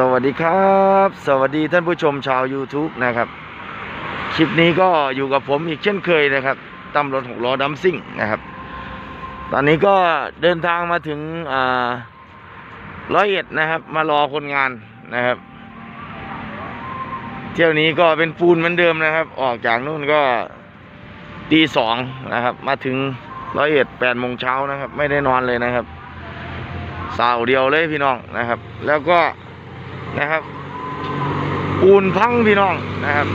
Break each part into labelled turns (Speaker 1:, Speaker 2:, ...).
Speaker 1: สวัสดีครับ สวัสดีท่านผู้ชมชาว YouTube นะครับ คลิปนี้ก็อยู่กับผมอีกเช่นเคยนะครับตำรวจหกล้อดัมซิ่งนะครับ ตอนนี้ก็เดินทางมาถึงร้อยเอ็ดนะครับ มารอคนงานนะครับ เที่ยวนี้ก็เป็นปูนเหมือนเดิมนะครับ ออกจากนู่นก็ตีสองนะครับ มาถึงร้อยเอ็ดแปดโมงเช้านะครับ ไม่ได้นอนเลยนะครับสาวเดียวเลยพี่น้องนะครับ แล้วก็ นะครับ ปูนพังพี่น้องนะครับ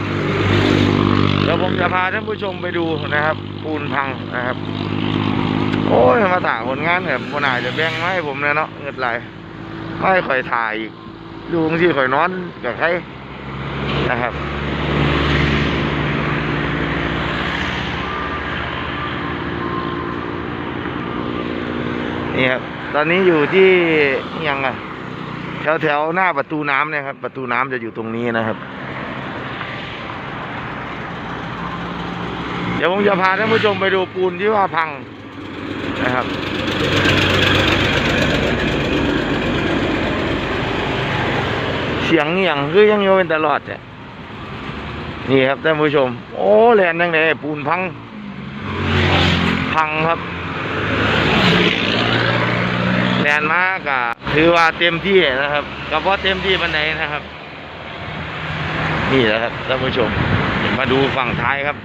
Speaker 1: เดี๋ยวผมจะพาท่านผู้ชมไปดูนะครับ ปูนพังนะครับ โอ้ยมาถ่ายผลงานแบบคนอาจจะแบ่งมาให้ผมเลยเนาะเงินไหลไม่ค่อยถ่ายอีกดูบางทีค่อยนอนกับใครนะครับนี่ครับ ตอนนี้อยู่ที่ยังไง แถวแถวหน้าประตูน้ำเนะครับ ประตูน้ำจะอยู่ตรงนี้นะครับ เดี๋ยวผมจะพาท่านผู้ชมไปดูปูนที่ว่าพังนะครับเสียงอย่างคือยังโยเป็นตลอดเนี่ยนี่ครับท่านผู้ชม โอ้แลนยังไงปูนพัง พังครับ แลนมากอะถือว่าเต็มที่นะครับก็เพราะเต็มที่ปันไหนนะครับ นี่แหละครับท่านผู้ชมมาดูฝั่งท้ายครับ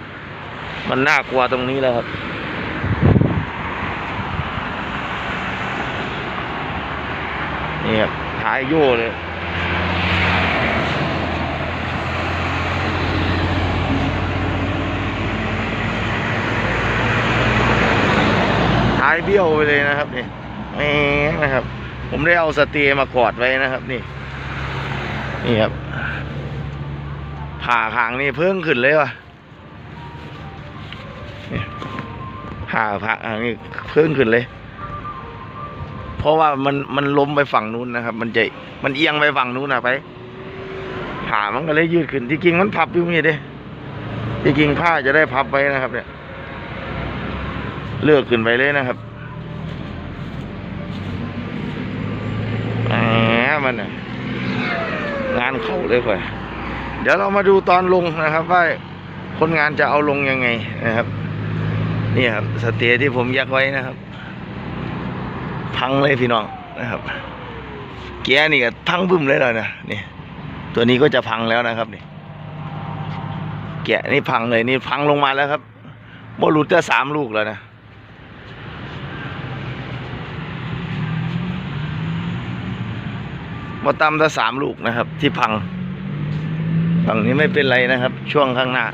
Speaker 1: มันน่ากลัวตรงนี้แล้วครับนี่ครับท้ายโย่เลยท้ายเบี้ยวไปเลยนะครับนี่ แหมนะครับ ผมได้เอาสเตย์มากอดไว้นะครับ นี่ นี่ครับ ผ่าคางนี่เพิ่งขึ้นเลยวะผ่าผ่าคางนี่เพิ่งขึ้นเลย เพราะว่ามันมันล้มไปฝั่งนู้นนะครับ มันจะมันเอียงไปฝั่งนู้นนะไปผ่ามันก็เลยยืดขึ้นที่จริงมันพับอยู่นี่เด้ที่จริงผ้าจะได้พับไว้นะครับ เนี่ย เลือกขึ้นไปเลยนะครับแห มมันน่ะงานเขาเลยค่อยเดี๋ยวเรามาดูตอนลงนะครับ ว่าคนงานจะเอาลงยังไงนะครับ นี่ครับสเตย์ที่ผมยักไว้นะครับ พังเลยพี่น้องนะครับ เกียร์นี่ก็พังบึ้มเลยแล้วนะนี่ตัวนี้ก็จะพังแล้วนะครับนี่เกียร์นี่พังเลยนี่พังลงมาแล้วครับโมลุดจะสามลูกแล้วนะ มาตำถ้าสามลูกนะครับ ที่พังฝั่งนี้ไม่เป็นไรนะครับ ช่วงข้างหน้า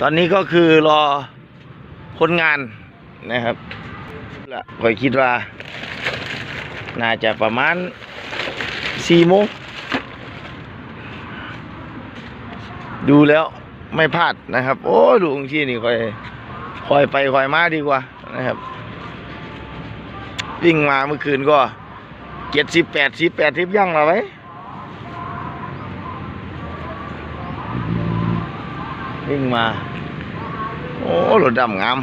Speaker 1: ตอนนี้ก็คือรอคนงานนะครับละคอยคิดว่า น่าจะประมาณสี่โมงดูแล้วไม่พลาดนะครับ โอ้ดูองที่นี่คอยคอยไปคอยมาดีกว่านะครับ วิ่งมาเมื่อคืนก็เจ็ดสิบแปดสิบแปดสิบย่างเราไว้วิ่งมา โอ้รถดำงาม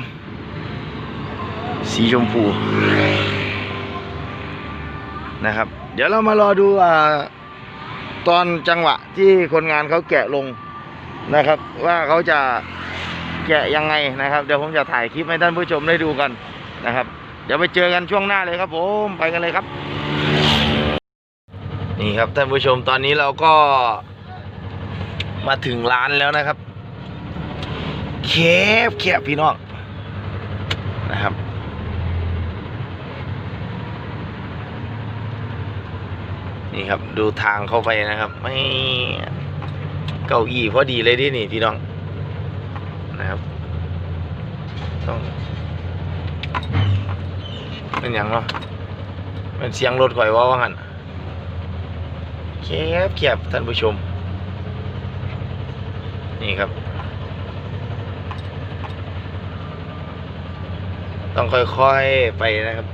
Speaker 1: สีชมพูนะครับ เดี๋ยวเรามารอดูอ่าตอนจังหวะที่คนงานเขาแกะลงนะครับ ว่าเขาจะแกะยังไงนะครับ เดี๋ยวผมจะถ่ายคลิปให้ท่านผู้ชมได้ดูกันนะครับ ดี๋ยวไปเจอกันช่วงหน้าเลยครับผมไปกันเลยครับ นี่ครับท่านผู้ชมตอนนี้เราก็มาถึงร้านแล้วนะครับเคบแคบพี่น้องนะครับนี่ครับดูทางเข้าไปนะครับไม่เก้าอี้พอดีเลยดินี่พี่น้องนะครับต้อง เป็นอย่างเนาะเป็นเสียงรถข่อยว่าว่างั้นแคบแคบท่านผู้ชม นี่ครับ ต้องค่อยๆไปนะครับ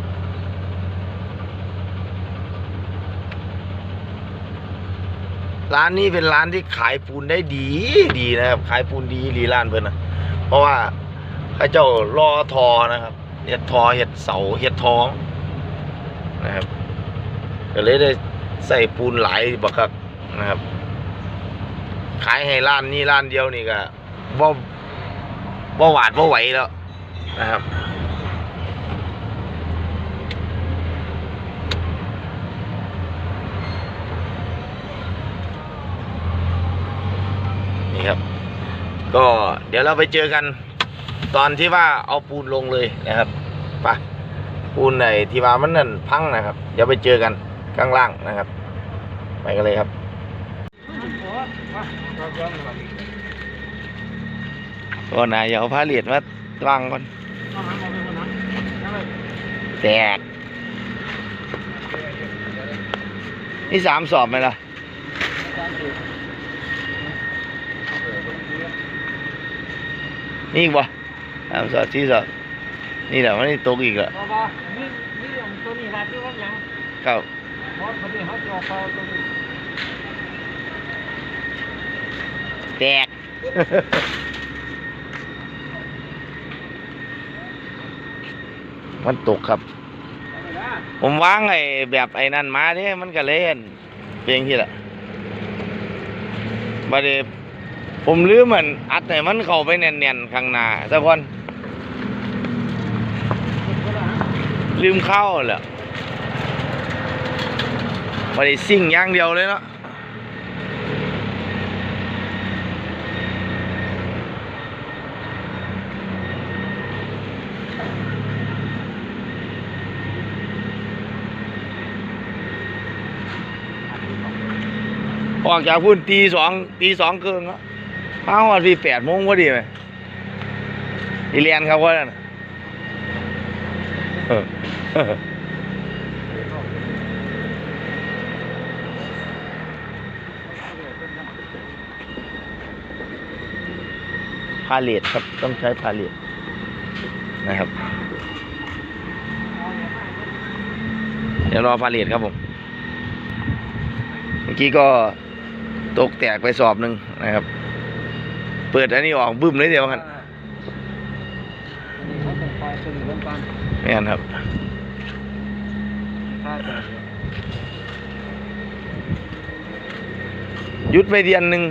Speaker 1: ร้านนี้เป็นร้านที่ขายปูนได้ดีดีนะครับ ขายปูนดีรีร้านเพิ่อนนะเพราะว่าข้าเจ้ารอทอนะครับ เห็ดทอเห็ดเสาเห็ดท้องนะครับก็เลยได้ใส่ปูนหลายบักคักนะครับ ขายให้ร้านนี้ร้านเดียวนี่ก็บ่บ่หวาดบ่ไหวแล้วนะครับนี่ครับ ก็เดี๋ยวเราไปเจอกัน ตอนที่ว่าเอาปูนลงเลยนะครับไปปูนไหนที่ว่ามันนั่นพังนะครับ เดี๋ยวไปเจอกันข้างล่างนะครับ ไปกันเลยครับก็นายอย่าเอาผ้าเหลียดมาวางก่อนแตกนี่สามสอบไหมล่ะนี่อีกบ่ามสอบสี่สอบนี่แหละมันนี่ตกอีกแล้ว
Speaker 2: บ่บ่นี่นี่ของตัวนี้หาที่ว่าหยัง
Speaker 1: ครับ
Speaker 2: เพราะพอดีเขาจะเอาเข้าตัวนี้
Speaker 1: แตก มันตกครับ ผมวางไอ้แบบไอ้นั่นมาเด้มันก็เล่นเพียงที่ละบัดเดผมลืมมันอัดให้มันเข้าไปแน่นๆข้างหน้าสักคน ลืมเข้าแหละบัดเดซิ่งอย่างเดียวเลยเนาะออกจากพุ่นตีสองตีสองครึ่งแล้วมาหอดพี่แปดโมงพอดีไหมอีเลียนครับว่านั่นน่ะ พาเลทครับต้องใช้พาเลทนะครับ เดี๋ยวรอพาเลทครับผม เมื่อกี้ก็ตกแตกไปสอบหนึ่งนะครับ เปิดอันนี้ออกบึ้มเลยเดียวกัน
Speaker 2: อันนี้เขาต้องคอยตัวนี้ลงก่อน
Speaker 1: ไม่งั้นครับ
Speaker 2: ถ้าจะ
Speaker 1: ห ยุดไปเดือนหนึ่ง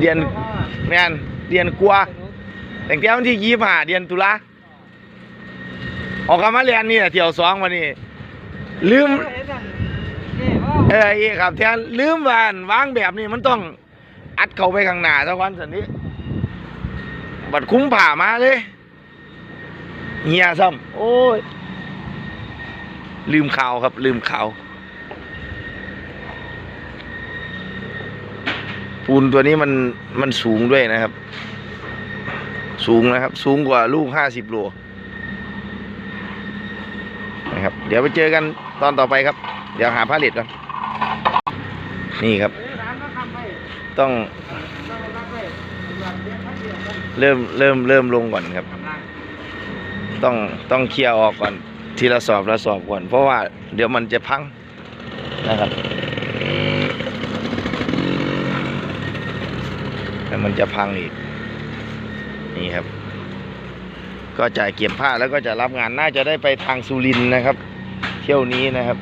Speaker 1: เดือนแม่นเดือนกลัวแต่งแต่วันที่ยี่ห้าเดือนตุลาออกกำมาเรียนนี่เที่ยวสองวันนี้ลืมเออเอครับแทนลืมวาอันวางแบบนี้มันต้องอัดเข้าไปข้างหน้าสักวันสันนี้ บัดคุ้มผ่ามาเลยเฮียซ้ำโอ้ย ลืมข่าวครับ ลืมข่าวปูนตัวนี้มันมันสูงด้วยนะครับ สูงนะครับ สูงกว่าลูกห้าสิบโลนะครับ เดี๋ยวไปเจอกันตอนต่อไปครับ เดี๋ยวหาผ้าเหล็ดก่อนนี่ครับ ต้อง เริ่มเริ่มเริ่มลงก่อนครับ ต้องต้องเคลียร์ออกก่อน ทีละสอบละสอบก่อน เพราะว่าเดี๋ยวมันจะพังนะครับแต่มันจะพังอีก นี่ครับ ก็จ่ายเก็บผ้าแล้วก็จะรับงานน่าจะได้ไปทางสุรินนะครับ เที่ยวนี้นะครับ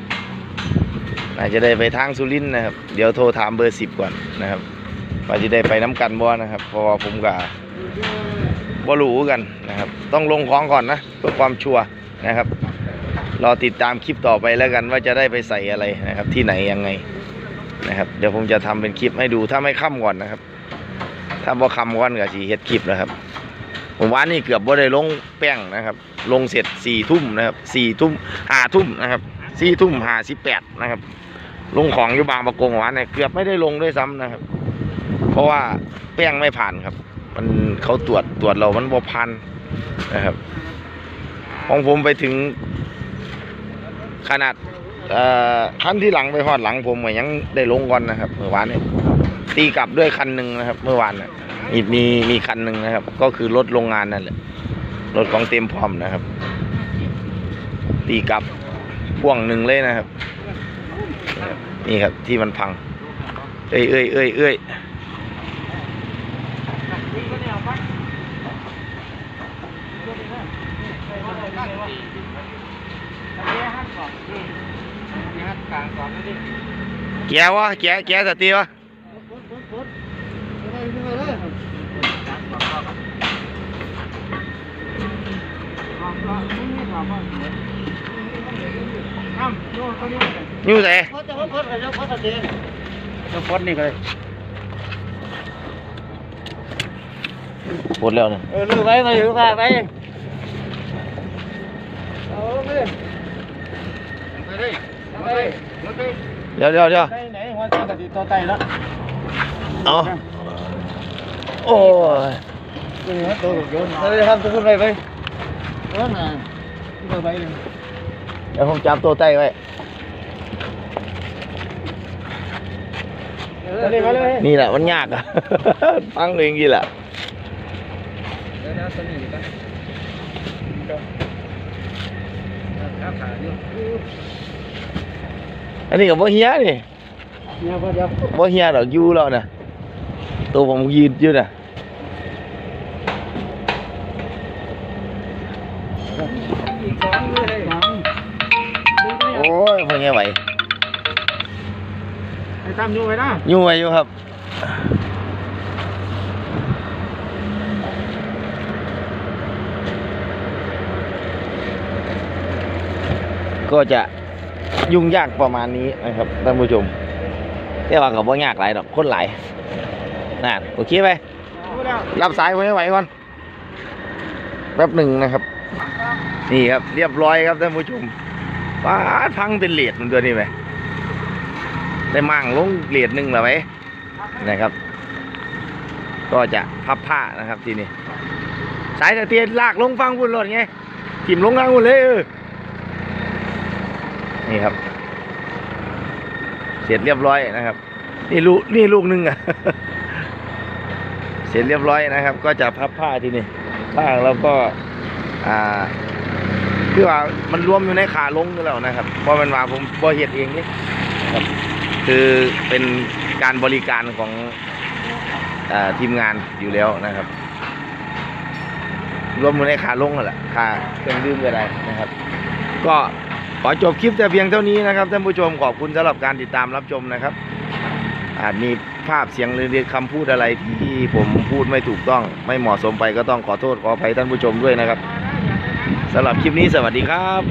Speaker 1: น่าจะได้ไปทางสุรินนะครับ เดี๋ยวโทรถามเบอร์สิบก่อนนะครับว่าจะได้ไปน้ำกันบ่นะครับ เพราะว่าผมกับบ่รู้กันนะครับ ต้องลงของก่อนนะเพื่อความชัวร์นะครับ รอติดตามคลิปต่อไปแล้วกันว่าจะได้ไปใส่อะไรนะครับ ที่ไหนยังไงนะครับ เดี๋ยวผมจะทำเป็นคลิปให้ดูถ้าไม่ค่ำก่อนนะครับ ถ้าบ่ค่ำก่อนก็สีเฮ็ดคลิปนะครับ ผมว่านี่เกือบบ่ได้ลงแป้งนะครับ ลงเสร็จสี่ทุ่มนะครับสี่ทุ่มห้าทุ่มนะครับสี่ทุ่มห้าสิบแปดนะครับ ลงของอยู่บางประกงหวานเนี่ยเกือบไม่ได้ลงด้วยซ้ำนะครับ เพราะว่าแป้งไม่ผ่านครับ มันเขาตรวจตรวจเรามันบ่พันนะครับของผมไปถึง ขนาดเอ่อขั้นที่หลังไปหอดหลังผมก็ยังได้ลงก่อนนะครับ เมื่อวานเนี่ยตีกลับด้วยคันหนึ่งนะครับ เมื่อวานน่ะมีมีมีคันหนึ่งนะครับ ก็คือรถโรงงานนั่นแหละรถของเต็มพร้อมนะครับ ตีกลับพ่วงหนึ่งเลยนะครับ นี่ครับที่มันพัง เอ้ยเอ้ยเอ้ยเอ้ย
Speaker 2: อันนี้ฮัทก่อนนี่นี่ฮัทกลางก่อนนี่ดิ
Speaker 1: แกว
Speaker 2: เดี๋ย
Speaker 1: วเดี๋ยวเดี๋ยว
Speaker 2: ไปไหนหัวใจกะติตัวไตแล้ว
Speaker 1: เอาโอ้ย
Speaker 2: นี่ฮะตัวโยนเลยครับทุกคนไปไปเออน่ะไปไปเลย
Speaker 1: เดี๋ยวผมจับตัวใต้ไว้
Speaker 2: ไปเลย
Speaker 1: นี่แหละมันยากอะฟังเองกี่แหละ
Speaker 2: เดี๋ยวตัวนี้กันครับขาอยู่
Speaker 1: อันนี้กับบ่เฮียนี่
Speaker 2: เนี่ยพอเดี๋ยว
Speaker 1: บ่เฮียดอกอยู่แล้วนะตัวผมยืนอยู่นะ
Speaker 2: อีกสองเลยสอง
Speaker 1: โอ้ยพอเฮียไหว
Speaker 2: ไอ้ตั้มอยู่ไปนะ
Speaker 1: อยู่ไหวอยู่ครับก็จะ ยุ่งยากประมาณนี้นะครับท่านผู้ชมแต่ว่ากับว่ายากหลายดอกคนหลายนั่นโอเคไหม
Speaker 2: รั
Speaker 1: บสายไว้ไหวก่อนแป๊บหนึ่งนะครับ นี่ครับเรียบร้อยครับท่านผู้ชมป้าพังเป็นเหรียญมันตัวนี้ไหมได้มั่งลงเหรียญหนึ่งแล้วไหมนะครับ ก็จะพับผ้านะครับทีนี้สายตะเตียนลากลงฟังบุญรถไงถิ่มลงทางบุญเลยเออ นี่ครับ เสร็จเรียบร้อยนะครับ นี่ลูกนี่ลูกหนึงอะ เสร็จเรียบร้อยนะครับ ก็จะพับผ้าทีนี้ผ้าแล้วก็ อ่าคือว่ามันรวมอยู่ในขาลงอยู่แล้วนะครับเพราะมันว่าผมบ่เฮ็ดเองนี่ครับคือเป็นการบริการของอทีมงานอยู่แล้วนะครับ รวมอยู่ในขาลงนั่นแหละขาเครื่องดื่มก็ได้นะครับ ก็ ขอจบคลิปแต่เพียงเท่านี้นะครับท่านผู้ชมขอบคุณสำหรับการติดตามรับชมนะครับ อาจมีภาพเสียงหรือคำพูดอะไรที่ผมพูดไม่ถูกต้อง ไม่เหมาะสมไปก็ต้องขอโทษขออภัยท่านผู้ชมด้วยนะครับสำหรับคลิปนี้สวัสดีครับ